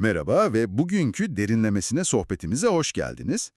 Merhaba ve bugünkü derinlemesine sohbetimize hoş geldiniz.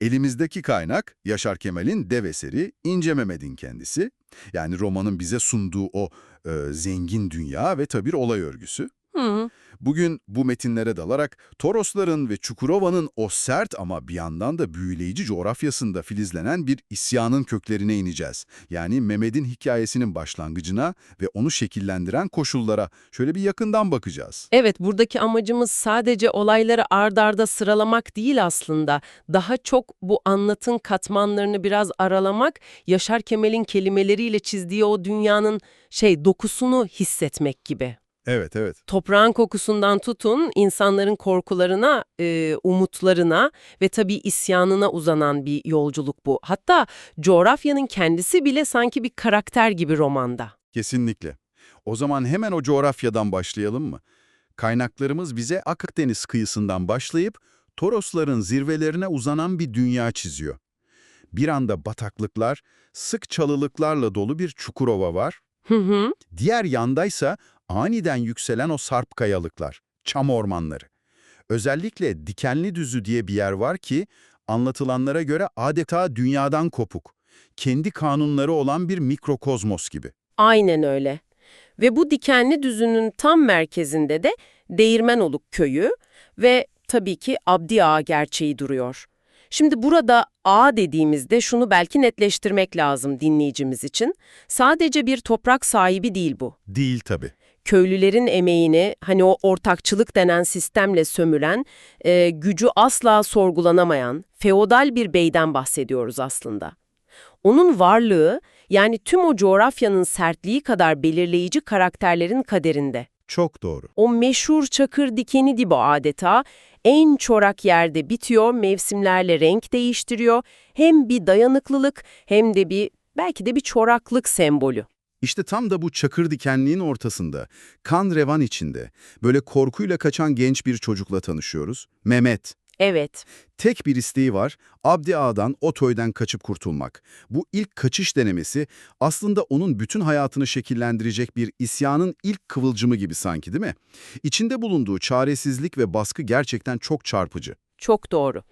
Elimizdeki kaynak Yaşar Kemal'in dev eseri İnce Mehmet'in kendisi. Yani romanın bize sunduğu o e, zengin dünya ve tabii olay örgüsü. Hı, Bugün bu metinlere dalarak Torosların ve Çukurova'nın o sert ama bir yandan da büyüleyici coğrafyasında filizlenen bir isyanın köklerine ineceğiz. Yani Mehmet'in hikayesinin başlangıcına ve onu şekillendiren koşullara şöyle bir yakından bakacağız. Evet, buradaki amacımız sadece olayları ard arda sıralamak değil aslında. Daha çok bu anlatın katmanlarını biraz aralamak, Yaşar Kemal'in kelimeleriyle çizdiği o dünyanın şey dokusunu hissetmek gibi. Evet, evet. Toprağın kokusundan tutun, insanların korkularına, e, umutlarına ve tabii isyanına uzanan bir yolculuk bu. Hatta coğrafyanın kendisi bile sanki bir karakter gibi romanda. Kesinlikle. O zaman hemen o coğrafyadan başlayalım mı? Kaynaklarımız bize Akdeniz kıyısından başlayıp Torosların zirvelerine uzanan bir dünya çiziyor. Bir anda bataklıklar, sık çalılıklarla dolu bir Çukurova var. Hı hı. Diğer yandaysa aniden yükselen o sarp kayalıklar, çam ormanları. Özellikle Dikenli Düzü diye bir yer var ki anlatılanlara göre adeta dünyadan kopuk. Kendi kanunları olan bir mikrokozmos gibi. Aynen öyle. Ve bu dikenli düzünün tam merkezinde de Değirmenoluk köyü ve tabii ki Abdi Ağa gerçeği duruyor. Şimdi burada ağa dediğimizde şunu belki netleştirmek lazım dinleyicimiz için. Sadece bir toprak sahibi değil bu. Değil tabii. Köylülerin emeğini hani o ortakçılık denen sistemle sömüren, e, gücü asla sorgulanamayan, feodal bir beyden bahsediyoruz aslında. Onun varlığı yani tüm o coğrafyanın sertliği kadar belirleyici karakterlerin kaderinde. Çok doğru. O meşhur çakır dikeni gibi adeta en çorak yerde bitiyor, mevsimlerle renk değiştiriyor. Hem bir dayanıklılık hem de bir belki de bir çoraklık sembolü. İşte tam da bu çakır dikenliğin ortasında, kan revan içinde, böyle korkuyla kaçan genç bir çocukla tanışıyoruz. Mehmet. Evet, Tek bir isteği var, Abdi Ağa'dan, o toydan kaçıp kurtulmak. Bu ilk kaçış denemesi aslında onun bütün hayatını şekillendirecek bir isyanın ilk kıvılcımı gibi sanki değil mi? İçinde bulunduğu çaresizlik ve baskı gerçekten çok çarpıcı. Çok doğru.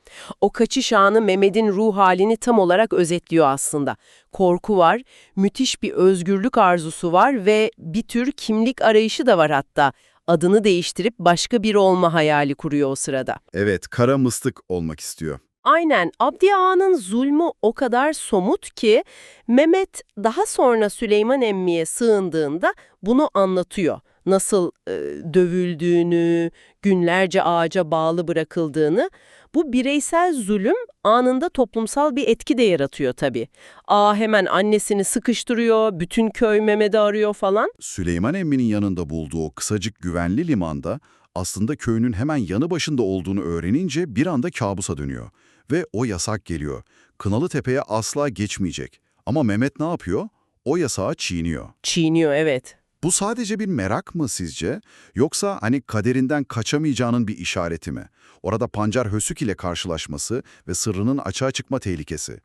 O kaçış anı Mehmet'in ruh halini tam olarak özetliyor aslında. Korku var, müthiş bir özgürlük arzusu var ve bir tür kimlik arayışı da var hatta. Adını değiştirip başka biri olma hayali kuruyor o sırada. Evet, kara mıstık olmak istiyor. Aynen Abdi Ağa'nın zulmü o kadar somut ki Mehmet daha sonra Süleyman Emmi'ye sığındığında bunu anlatıyor. Nasıl e, dövüldüğünü, günlerce ağaca bağlı bırakıldığını. Bu bireysel zulüm anında toplumsal bir etki de yaratıyor tabii. Ağa hemen annesini sıkıştırıyor, bütün köy Mehmet'i arıyor falan. Süleyman Emmi'nin yanında bulduğu o kısacık güvenli limanda aslında köyünün hemen yanı başında olduğunu öğrenince bir anda kabusa dönüyor. Ve o yasak geliyor. Kınalı Tepe'ye asla geçmeyecek. Ama Mehmet ne yapıyor? O yasağı çiğniyor. Çiğniyor evet. Bu sadece bir merak mı sizce? Yoksa hani kaderinden kaçamayacağının bir işareti mi? Orada Pancar Hösük ile karşılaşması ve sırrının açığa çıkma tehlikesi.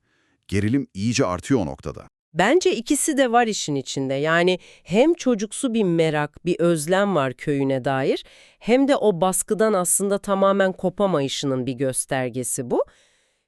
Gerilim iyice artıyor o noktada. Bence ikisi de var işin içinde. Yani hem çocuksu bir merak, bir özlem var köyüne dair, hem de o baskıdan aslında tamamen kopamayışının bir göstergesi bu.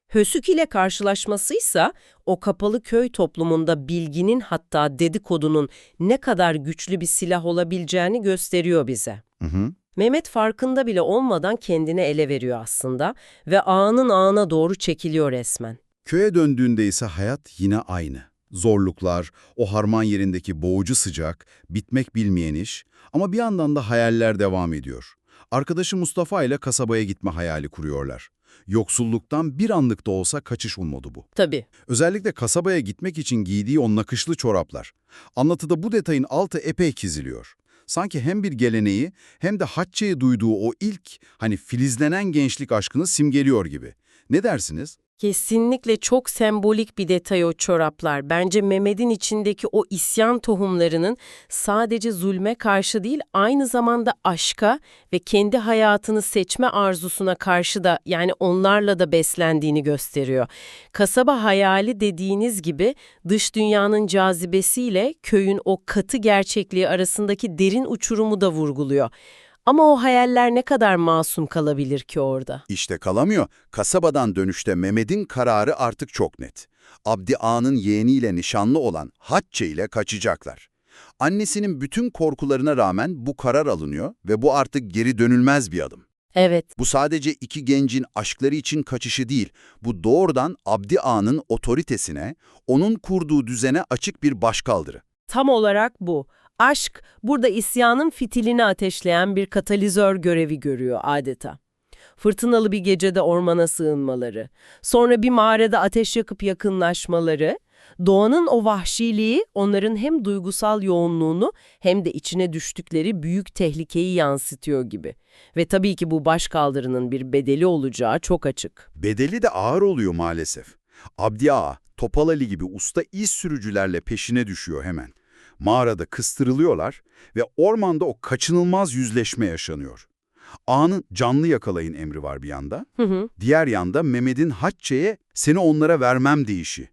Hösük ile karşılaşmasıysa o kapalı köy toplumunda bilginin hatta dedikodunun ne kadar güçlü bir silah olabileceğini gösteriyor bize. Hı hı. Mehmet farkında bile olmadan kendini ele veriyor aslında ve ağının ağına doğru çekiliyor resmen. Köye döndüğünde ise hayat yine aynı. Zorluklar, o harman yerindeki boğucu sıcak, bitmek bilmeyen iş ama bir yandan da hayaller devam ediyor. Arkadaşı Mustafa ile kasabaya gitme hayali kuruyorlar. Yoksulluktan bir anlık da olsa kaçış umudu bu. Tabii. Özellikle kasabaya gitmek için giydiği o nakışlı çoraplar. Anlatıda bu detayın altı epey çiziliyor. Sanki hem bir geleneği hem de Hatice'ye duyduğu o ilk hani filizlenen gençlik aşkını simgeliyor gibi. Ne dersiniz? Kesinlikle çok sembolik bir detay o çoraplar. Bence Mehmet'in içindeki o isyan tohumlarının sadece zulme karşı değil, aynı zamanda aşka ve kendi hayatını seçme arzusuna karşı da yani onlarla da beslendiğini gösteriyor. Kasaba hayali dediğiniz gibi dış dünyanın cazibesiyle köyün o katı gerçekliği arasındaki derin uçurumu da vurguluyor. Ama o hayaller ne kadar masum kalabilir ki orada? İşte kalamıyor. Kasabadan dönüşte Mehmet'in kararı artık çok net. Abdi Ağa'nın yeğeniyle nişanlı olan Hatçe ile kaçacaklar. Annesinin bütün korkularına rağmen bu karar alınıyor ve bu artık geri dönülmez bir adım. Evet, Bu sadece iki gencin aşkları için kaçışı değil, bu doğrudan Abdi Ağa'nın otoritesine, onun kurduğu düzene açık bir başkaldırı. tam olarak bu. Aşk burada isyanın fitilini ateşleyen bir katalizör görevi görüyor adeta. Fırtınalı bir gecede ormana sığınmaları, sonra bir mağarada ateş yakıp yakınlaşmaları, doğanın o vahşiliği onların hem duygusal yoğunluğunu hem de içine düştükleri büyük tehlikeyi yansıtıyor gibi. Ve tabii ki bu başkaldırının bir bedeli olacağı çok açık. Bedeli de ağır oluyor maalesef. Abdi Ağa, Topal Ali gibi usta iz sürücülerle peşine düşüyor hemen. Mağarada kıstırılıyorlar ve ormanda o kaçınılmaz yüzleşme yaşanıyor. Ağanın canlı yakalayın emri var bir yanda. Hı hı. Diğer yanda Mehmet'in Hatçe'ye seni onlara vermem deyişi.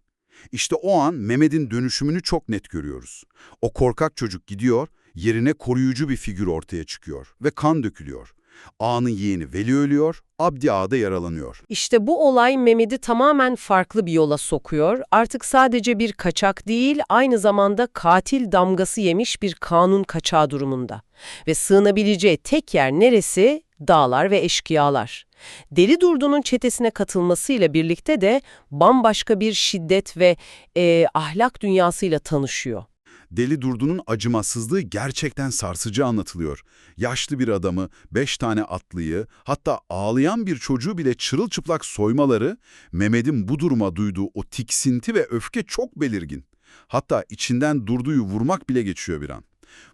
İşte o an Mehmet'in dönüşümünü çok net görüyoruz. O korkak çocuk gidiyor, yerine koruyucu bir figür ortaya çıkıyor ve kan dökülüyor. Ağanın yeğeni Veli ölüyor, Abdi Ağa yaralanıyor. İşte bu olay Mehmet'i tamamen farklı bir yola sokuyor. Artık sadece bir kaçak değil, aynı zamanda katil damgası yemiş bir kanun kaçağı durumunda. Ve sığınabileceği tek yer neresi? Dağlar ve eşkıyalar. Deli Durdu'nun çetesine katılmasıyla birlikte de bambaşka bir şiddet ve e, ahlak dünyasıyla tanışıyor. Deli Durdu'nun acımasızlığı gerçekten sarsıcı anlatılıyor. Yaşlı bir adamı, beş tane atlıyı, hatta ağlayan bir çocuğu bile çırılçıplak soymaları, Mehmet'in bu duruma duyduğu o tiksinti ve öfke çok belirgin. Hatta içinden Durdu'yu vurmak bile geçiyor bir an.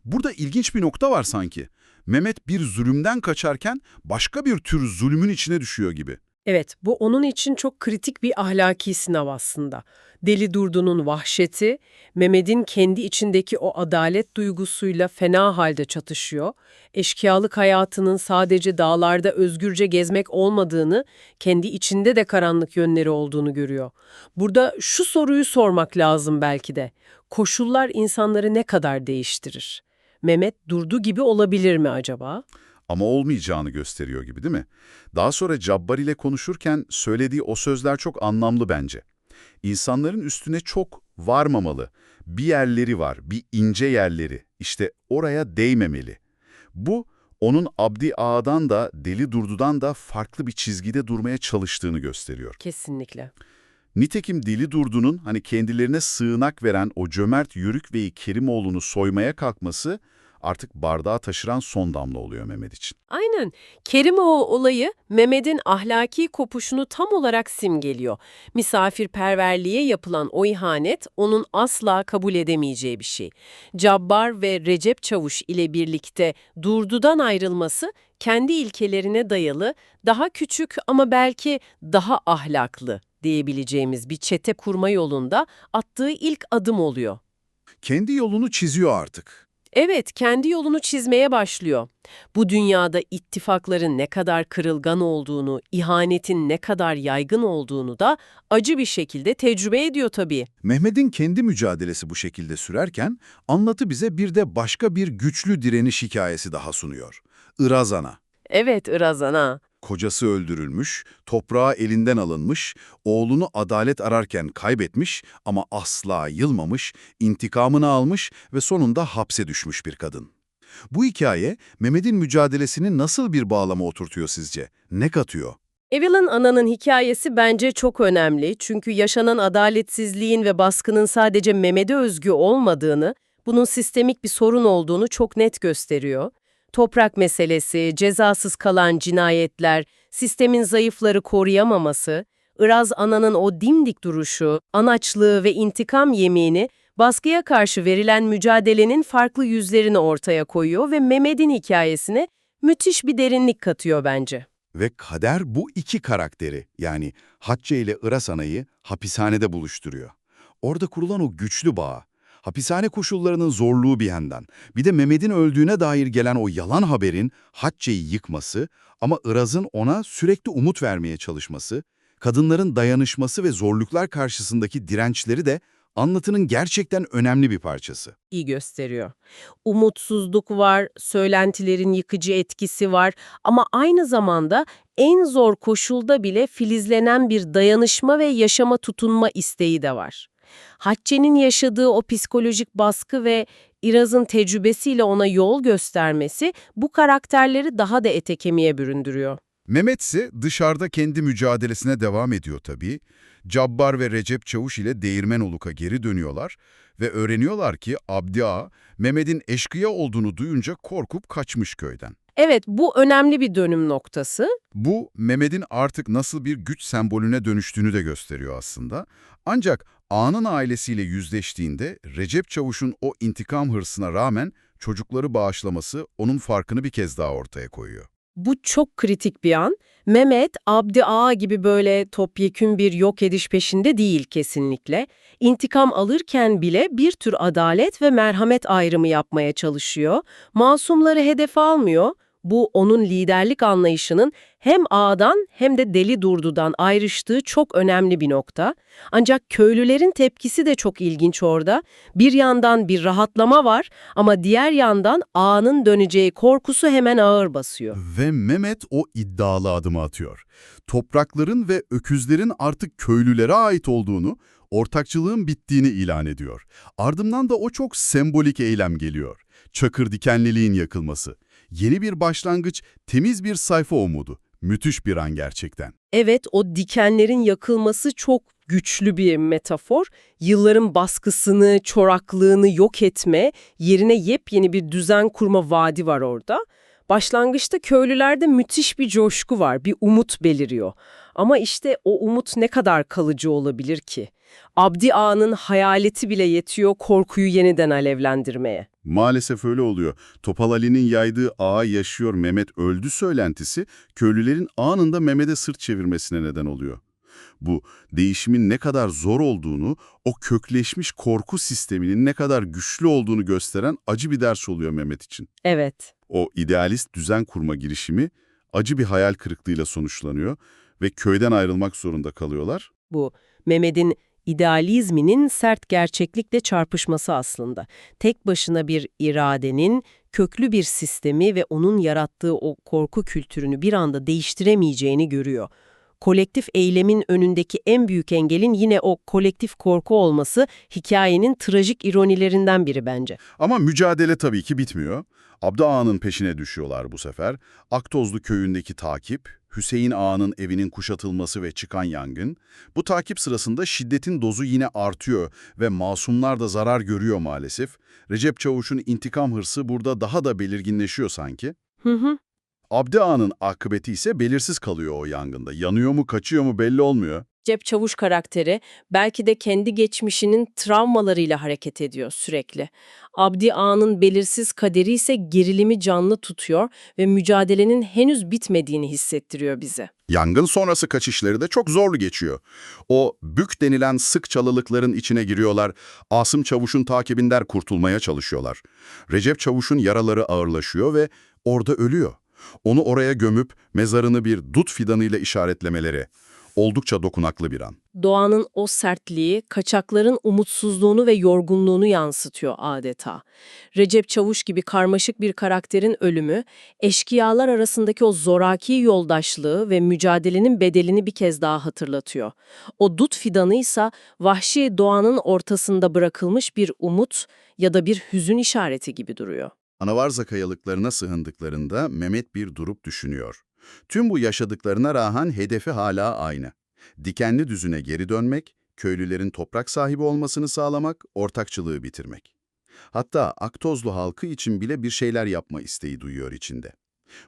Burada ilginç bir nokta var sanki. Mehmet bir zulümden kaçarken başka bir tür zulmün içine düşüyor gibi. Evet, bu onun için çok kritik bir ahlaki sınav aslında. Deli Durdu'nun vahşeti, Mehmet'in kendi içindeki o adalet duygusuyla fena halde çatışıyor. Eşkıyalık hayatının sadece dağlarda özgürce gezmek olmadığını, kendi içinde de karanlık yönleri olduğunu görüyor. Burada şu soruyu sormak lazım belki de. Koşullar insanları ne kadar değiştirir? Mehmet Durdu gibi olabilir mi acaba? Ama olmayacağını gösteriyor gibi değil mi? Daha sonra Cabbar ile konuşurken söylediği o sözler çok anlamlı bence. İnsanların üstüne çok varmamalı. Bir yerleri var, bir ince yerleri. İşte oraya değmemeli. Bu, onun Abdi Ağa'dan da, Deli Durdu'dan da farklı bir çizgide durmaya çalıştığını gösteriyor. Kesinlikle. Nitekim Deli Durdu'nun hani kendilerine sığınak veren o cömert Yörük Bey'i Kerimoğlu'nu soymaya kalkması artık bardağı taşıran son damla oluyor Mehmet için. Aynen. Kerimoğlu olayı Mehmet'in ahlaki kopuşunu tam olarak simgeliyor. Misafirperverliğe yapılan o ihanet onun asla kabul edemeyeceği bir şey. Cabbar ve Recep Çavuş ile birlikte Durdu'dan ayrılması kendi ilkelerine dayalı, daha küçük ama belki daha ahlaklı diyebileceğimiz bir çete kurma yolunda attığı ilk adım oluyor. Kendi yolunu çiziyor artık. Evet, kendi yolunu çizmeye başlıyor. Bu dünyada ittifakların ne kadar kırılgan olduğunu, ihanetin ne kadar yaygın olduğunu da acı bir şekilde tecrübe ediyor tabii. Mehmet'in kendi mücadelesi bu şekilde sürerken anlatı bize bir de başka bir güçlü direniş hikayesi daha sunuyor. Irazana. Evet Irazan ha. Kocası öldürülmüş, toprağı elinden alınmış, oğlunu adalet ararken kaybetmiş ama asla yılmamış, intikamını almış ve sonunda hapse düşmüş bir kadın. Bu hikaye Mehmet'in mücadelesini nasıl bir bağlama oturtuyor sizce? Ne katıyor? Evelyn Ana'nın hikayesi bence çok önemli çünkü yaşanan adaletsizliğin ve baskının sadece Mehmet'e özgü olmadığını, bunun sistemik bir sorun olduğunu çok net gösteriyor. Toprak meselesi, cezasız kalan cinayetler, sistemin zayıfları koruyamaması, Iraz Ana'nın o dimdik duruşu, anaçlığı ve intikam yemini baskıya karşı verilen mücadelenin farklı yüzlerini ortaya koyuyor ve Mehmet'in hikayesine müthiş bir derinlik katıyor bence. Ve kader bu iki karakteri yani Hatçe ile Irasana'yı hapishanede buluşturuyor. Orada kurulan o güçlü bağ, hapishane koşullarının zorluğu bir yandan, bir de Mehmet'in öldüğüne dair gelen o yalan haberin Hatçe'yi yıkması ama Iraz'ın ona sürekli umut vermeye çalışması, kadınların dayanışması ve zorluklar karşısındaki dirençleri de anlatının gerçekten önemli bir parçası. iyi gösteriyor. Umutsuzluk var, söylentilerin yıkıcı etkisi var ama aynı zamanda en zor koşulda bile filizlenen bir dayanışma ve yaşama tutunma isteği de var. Hatice'nin yaşadığı o psikolojik baskı ve İraz'ın tecrübesiyle ona yol göstermesi bu karakterleri daha da ete kemiğe büründürüyor. Mehmet ise dışarıda kendi mücadelesine devam ediyor tabii. Cabbar ve Recep Çavuş ile Değirmenoluk'a geri dönüyorlar ve öğreniyorlar ki Abdi Ağa, Mehmet'in eşkıya olduğunu duyunca korkup kaçmış köyden. Evet, bu önemli bir dönüm noktası. Bu, Mehmet'in artık nasıl bir güç sembolüne dönüştüğünü de gösteriyor aslında. Ancak Ağa'nın ailesiyle yüzleştiğinde Recep Çavuş'un o intikam hırsına rağmen çocukları bağışlaması onun farkını bir kez daha ortaya koyuyor. Bu çok kritik bir an. Mehmet, Abdi Ağa gibi böyle topyekün bir yok ediş peşinde değil kesinlikle. İntikam alırken bile bir tür adalet ve merhamet ayrımı yapmaya çalışıyor. Masumları hedefe almıyor. Bu onun liderlik anlayışının hem ağadan hem de Deli Durdu'dan ayrıştığı çok önemli bir nokta. Ancak köylülerin tepkisi de çok ilginç orada. Bir yandan bir rahatlama var ama diğer yandan ağanın döneceği korkusu hemen ağır basıyor. Ve Mehmet o iddialı adımı atıyor. Toprakların ve öküzlerin artık köylülere ait olduğunu, ortakçılığın bittiğini ilan ediyor. Ardından da o çok sembolik eylem geliyor. Çakır dikenliliğin yakılması. Yeni bir başlangıç, temiz bir sayfa umudu. Müthiş bir an gerçekten. Evet, o dikenlerin yakılması çok güçlü bir metafor. Yılların baskısını, çoraklığını yok etme, yerine yepyeni bir düzen kurma vaadi var orada. Başlangıçta köylülerde müthiş bir coşku var, bir umut beliriyor. Ama işte o umut ne kadar kalıcı olabilir ki? Abdi Ağa'nın hayaleti bile yetiyor korkuyu yeniden alevlendirmeye. Maalesef öyle oluyor. Topal Ali'nin yaydığı ağa yaşıyor Mehmet öldü söylentisi köylülerin anında Mehmet'e sırt çevirmesine neden oluyor. Bu değişimin ne kadar zor olduğunu, o kökleşmiş korku sisteminin ne kadar güçlü olduğunu gösteren acı bir ders oluyor Mehmet için. Evet. O idealist düzen kurma girişimi acı bir hayal kırıklığıyla sonuçlanıyor ve köyden ayrılmak zorunda kalıyorlar. Bu Mehmet'in idealizminin sert gerçeklikle çarpışması aslında. Tek başına bir iradenin köklü bir sistemi ve onun yarattığı o korku kültürünü bir anda değiştiremeyeceğini görüyor. Kolektif eylemin önündeki en büyük engelin yine o kolektif korku olması hikayenin trajik ironilerinden biri bence. Ama mücadele tabii ki bitmiyor. Abdi Ağa'nın peşine düşüyorlar bu sefer. Aktozlu köyündeki takip, Hüseyin Ağa'nın evinin kuşatılması ve çıkan yangın. Bu takip sırasında şiddetin dozu yine artıyor ve masumlar da zarar görüyor maalesef. Recep Çavuş'un intikam hırsı burada daha da belirginleşiyor sanki. Hı hı. Abdi Ağa'nın akıbeti ise belirsiz kalıyor o yangında. Yanıyor mu, kaçıyor mu belli olmuyor. Cep Çavuş karakteri belki de kendi geçmişinin travmalarıyla hareket ediyor sürekli. Abdi Ağa'nın belirsiz kaderi ise gerilimi canlı tutuyor ve mücadelenin henüz bitmediğini hissettiriyor bize. Yangın sonrası kaçışları da çok zorlu geçiyor. O bük denilen sık çalılıkların içine giriyorlar. Asım Çavuş'un takibinden kurtulmaya çalışıyorlar. Recep Çavuş'un yaraları ağırlaşıyor ve orada ölüyor. Onu oraya gömüp mezarını bir dut fidanıyla işaretlemeleri. Oldukça dokunaklı bir an. Doğanın o sertliği, kaçakların umutsuzluğunu ve yorgunluğunu yansıtıyor adeta. Recep Çavuş gibi karmaşık bir karakterin ölümü, eşkıyalar arasındaki o zoraki yoldaşlığı ve mücadelenin bedelini bir kez daha hatırlatıyor. O dut fidanı ise vahşi doğanın ortasında bırakılmış bir umut ya da bir hüzün işareti gibi duruyor. Anavarza kayalıklarına sığındıklarında Mehmet bir durup düşünüyor. Tüm bu yaşadıklarına rağmen hedefi hala aynı. Dikenli düzüne geri dönmek, köylülerin toprak sahibi olmasını sağlamak, ortakçılığı bitirmek. Hatta Aktozlu halkı için bile bir şeyler yapma isteği duyuyor içinde.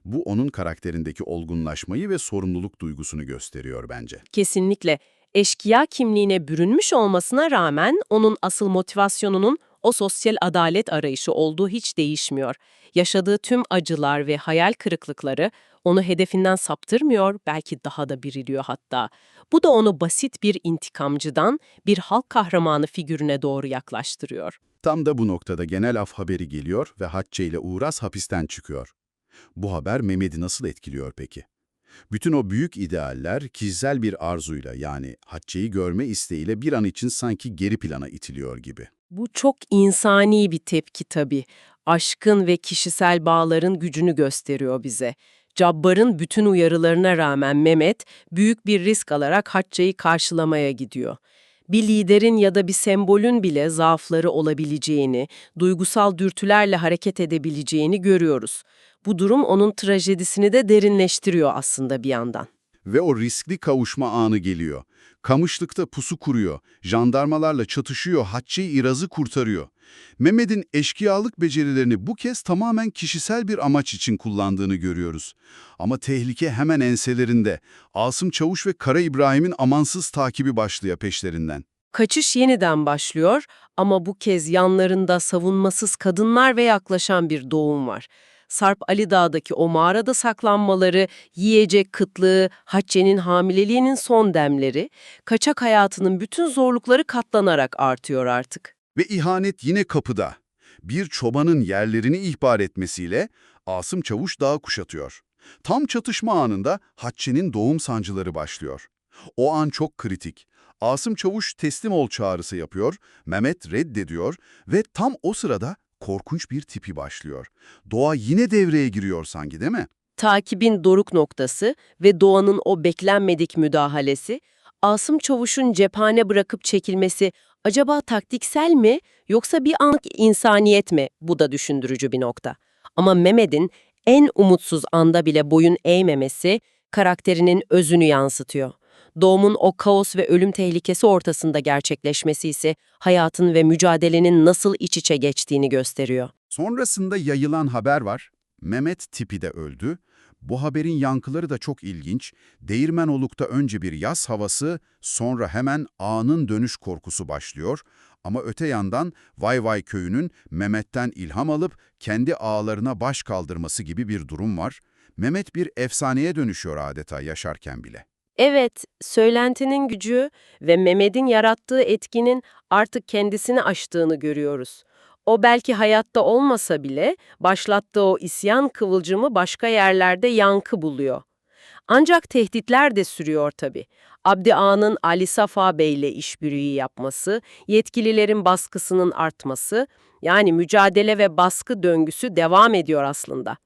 Bu onun karakterindeki olgunlaşmayı ve sorumluluk duygusunu gösteriyor bence. Kesinlikle eşkıya kimliğine bürünmüş olmasına rağmen onun asıl motivasyonunun o sosyal adalet arayışı olduğu hiç değişmiyor. Yaşadığı tüm acılar ve hayal kırıklıkları onu hedefinden saptırmıyor, belki daha da biriliyor hatta. Bu da onu basit bir intikamcıdan bir halk kahramanı figürüne doğru yaklaştırıyor. Tam da bu noktada genel af haberi geliyor ve Hatice ile Uğraz hapisten çıkıyor. Bu haber Mehmet'i nasıl etkiliyor peki? Bütün o büyük idealler kişisel bir arzuyla yani Hatice'yi görme isteğiyle bir an için sanki geri plana itiliyor gibi. Bu çok insani bir tepki tabii. Aşkın ve kişisel bağların gücünü gösteriyor bize. Cabbar'ın bütün uyarılarına rağmen Mehmet büyük bir risk alarak Hacca'yı karşılamaya gidiyor. Bir liderin ya da bir sembolün bile zaafları olabileceğini, duygusal dürtülerle hareket edebileceğini görüyoruz. Bu durum onun trajedisini de derinleştiriyor aslında bir yandan. Ve o riskli kavuşma anı geliyor. Kamışlıkta pusu kuruyor, jandarmalarla çatışıyor, Hatice'yi İraz'ı kurtarıyor. Mehmet'in eşkıyalık becerilerini bu kez tamamen kişisel bir amaç için kullandığını görüyoruz. Ama tehlike hemen enselerinde. Asım Çavuş ve Kara İbrahim'in amansız takibi başlıyor peşlerinden. Kaçış yeniden başlıyor ama bu kez yanlarında savunmasız kadınlar ve yaklaşan bir doğum var. Sarp Ali Dağ'daki o mağarada saklanmaları, yiyecek kıtlığı, Hatice'nin hamileliğinin son demleri, kaçak hayatının bütün zorlukları katlanarak artıyor artık. Ve ihanet yine kapıda. Bir çobanın yerlerini ihbar etmesiyle Asım Çavuş dağı kuşatıyor. Tam çatışma anında Hatice'nin doğum sancıları başlıyor. O an çok kritik. Asım Çavuş teslim ol çağrısı yapıyor, Mehmet reddediyor ve tam o sırada korkunç bir tipi başlıyor. Doğa yine devreye giriyor sanki değil mi? Takibin doruk noktası ve doğanın o beklenmedik müdahalesi, Asım Çavuş'un cephane bırakıp çekilmesi acaba taktiksel mi yoksa bir anlık insaniyet mi? Bu da düşündürücü bir nokta. Ama Mehmet'in en umutsuz anda bile boyun eğmemesi karakterinin özünü yansıtıyor. Doğumun o kaos ve ölüm tehlikesi ortasında gerçekleşmesi ise hayatın ve mücadelenin nasıl iç içe geçtiğini gösteriyor. Sonrasında yayılan haber var. Mehmet tipi de öldü. Bu haberin yankıları da çok ilginç. Değirmenoluk'ta önce bir yaz havası, sonra hemen ağanın dönüş korkusu başlıyor. Ama öte yandan Vay Vay köyünün Mehmet'ten ilham alıp kendi ağalarına baş kaldırması gibi bir durum var. Mehmet bir efsaneye dönüşüyor adeta yaşarken bile. Evet, söylentinin gücü ve Mehmet'in yarattığı etkinin artık kendisini aştığını görüyoruz. O belki hayatta olmasa bile başlattığı o isyan kıvılcımı başka yerlerde yankı buluyor. Ancak tehditler de sürüyor tabii. Abdi Ağa'nın Ali Safa Bey ile işbirliği yapması, yetkililerin baskısının artması, yani mücadele ve baskı döngüsü devam ediyor aslında.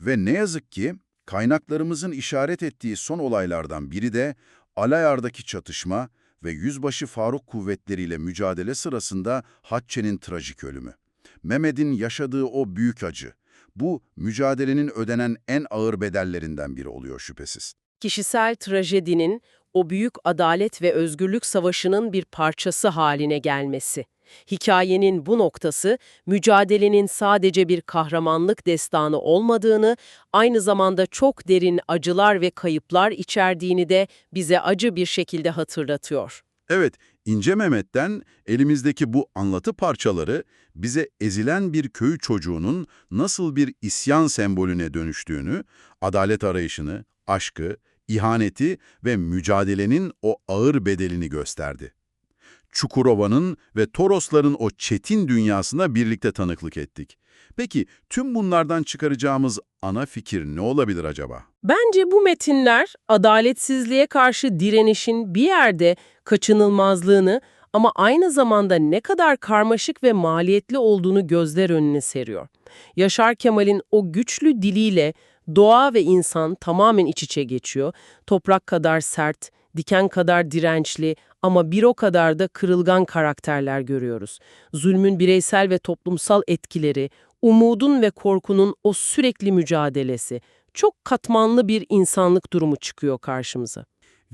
Ve ne yazık ki kaynaklarımızın işaret ettiği son olaylardan biri de Alayar'daki çatışma ve Yüzbaşı Faruk kuvvetleriyle mücadele sırasında Hatçe'nin trajik ölümü. Mehmet'in yaşadığı o büyük acı. Bu mücadelenin ödenen en ağır bedellerinden biri oluyor şüphesiz. kişisel trajedinin, o büyük adalet ve özgürlük savaşının bir parçası haline gelmesi. Hikayenin bu noktası, mücadelenin sadece bir kahramanlık destanı olmadığını, aynı zamanda çok derin acılar ve kayıplar içerdiğini de bize acı bir şekilde hatırlatıyor. Evet, İnce Mehmet'ten elimizdeki bu anlatı parçaları bize ezilen bir köy çocuğunun nasıl bir isyan sembolüne dönüştüğünü, adalet arayışını, aşkı, ihaneti ve mücadelenin o ağır bedelini gösterdi. Çukurova'nın ve Torosların o çetin dünyasına birlikte tanıklık ettik. Peki tüm bunlardan çıkaracağımız ana fikir ne olabilir acaba? Bence bu metinler adaletsizliğe karşı direnişin bir yerde kaçınılmazlığını ama aynı zamanda ne kadar karmaşık ve maliyetli olduğunu gözler önüne seriyor. Yaşar Kemal'in o güçlü diliyle doğa ve insan tamamen iç içe geçiyor. Toprak kadar sert, diken kadar dirençli ama bir o kadar da kırılgan karakterler görüyoruz. Zulmün bireysel ve toplumsal etkileri, umudun ve korkunun o sürekli mücadelesi, çok katmanlı bir insanlık durumu çıkıyor karşımıza.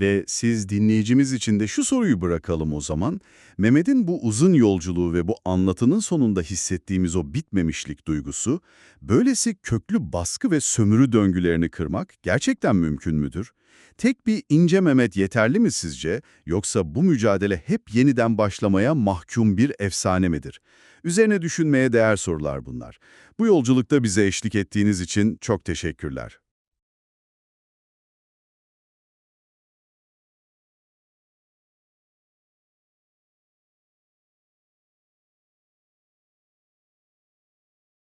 Ve siz dinleyicimiz için de şu soruyu bırakalım o zaman. Mehmet'in bu uzun yolculuğu ve bu anlatının sonunda hissettiğimiz o bitmemişlik duygusu, böylesi köklü baskı ve sömürü döngülerini kırmak gerçekten mümkün müdür? Tek bir ince Mehmet yeterli mi sizce, yoksa bu mücadele hep yeniden başlamaya mahkum bir efsane midir? Üzerine düşünmeye değer sorular bunlar. Bu yolculukta bize eşlik ettiğiniz için çok teşekkürler.